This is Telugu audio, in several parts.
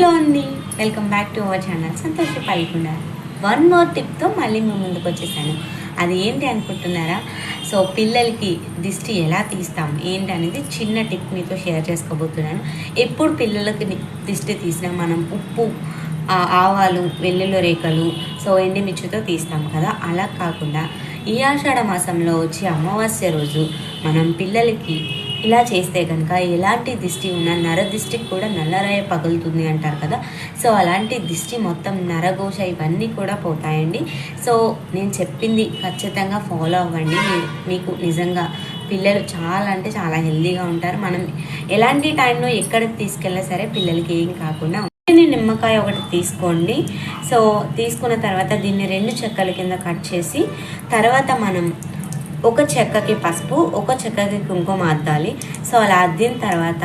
హలో అండి. Welcome back to our channel. Santosha Palkonda one more టిప్తో మళ్ళీ మీ ముందుకు వచ్చేసాను. అది ఏంటి అనుకుంటున్నారా? సో పిల్లలకి దిష్టి ఎలా తీస్తాం? ఏంటి అనేది చిన్న టిప్ మీతో షేర్ చేసుకోబోతున్నాను. ఎప్పుడు పిల్లలకి దిష్టి తీసినా మనం ఉప్పు ఆవాలు వెల్లుల్లి రేఖలు సో ఎండిమిర్చితో తీస్తాం కదా? అలా కాకుండా ఈ ఆషాఢ మాసంలో వచ్చే అమావాస్య రోజు మనం పిల్లలకి ఇలా చేస్తే కనుక ఎలాంటి దిష్టి ఉన్నా నర దిష్టికి కూడా నల్లరాయ పగులుతుంది అంటారు కదా. సో అలాంటి దిష్టి మొత్తం నరఘోష ఇవన్నీ కూడా పోతాయండి. సో నేను చెప్పింది ఖచ్చితంగా ఫాలో అవ్వండి. మీ- మీకు నిజంగా పిల్లలు చాలా అంటే చాలా హెల్దీగా ఉంటారు. మనం ఎలాంటి టైంలో ఎక్కడికి తీసుకెళ్ళినా సరే పిల్లలకి ఏం కాకుండా నిమ్మకాయ ఒకటి తీసుకోండి. సో తీసుకున్న తర్వాత దీన్ని రెండు చెక్కల కింద కట్ చేసి తర్వాత మనం ఒక చెక్కకి పసుపు ఒక చెక్కకి కుంకుమ అద్దాలి. సో అలా అద్దిన తర్వాత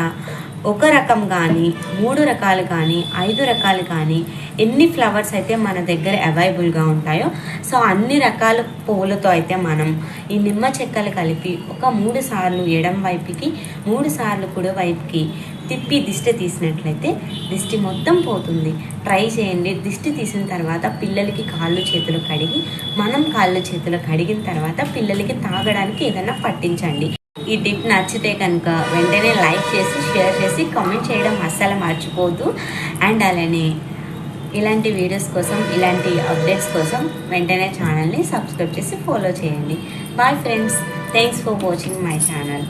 ఒక రకం కానీ మూడు రకాలు కానీ ఐదు రకాలు కానీ ఎన్ని ఫ్లవర్స్ అయితే మన దగ్గర అవైలబుల్గా ఉంటాయో సో అన్ని రకాల పూలతో అయితే మనం ఈ నిమ్మ చెక్కలు కలిపి ఒక మూడు సార్లు ఎడం వైపుకి మూడు సార్లు కుడి వైపుకి తిప్పి దిష్టి తీసినట్లయితే దిష్టి మొత్తం పోతుంది. ట్రై చేయండి. దిష్టి తీసిన తర్వాత పిల్లలకి కాళ్ళు చేతులు కడిగి మనం కాళ్ళు చేతులు కడిగిన తర్వాత పిల్లలకి తాగడానికి ఏదైనా పట్టించండి. ఈ టిప్ నచ్చితే కనుక వెంటనే లైక్ చేసి షేర్ చేసి కామెంట్ చేయడం అస్సలు మర్చిపోద్దు అండ్ అలానే ఇలాంటి వీడియోస్ కోసం ఇలాంటి అప్డేట్స్ కోసం వెంటనే ఛానల్ని సబ్స్క్రైబ్ చేసి ఫాలో చేయండి. Bye friends. Thanks for watching my channel.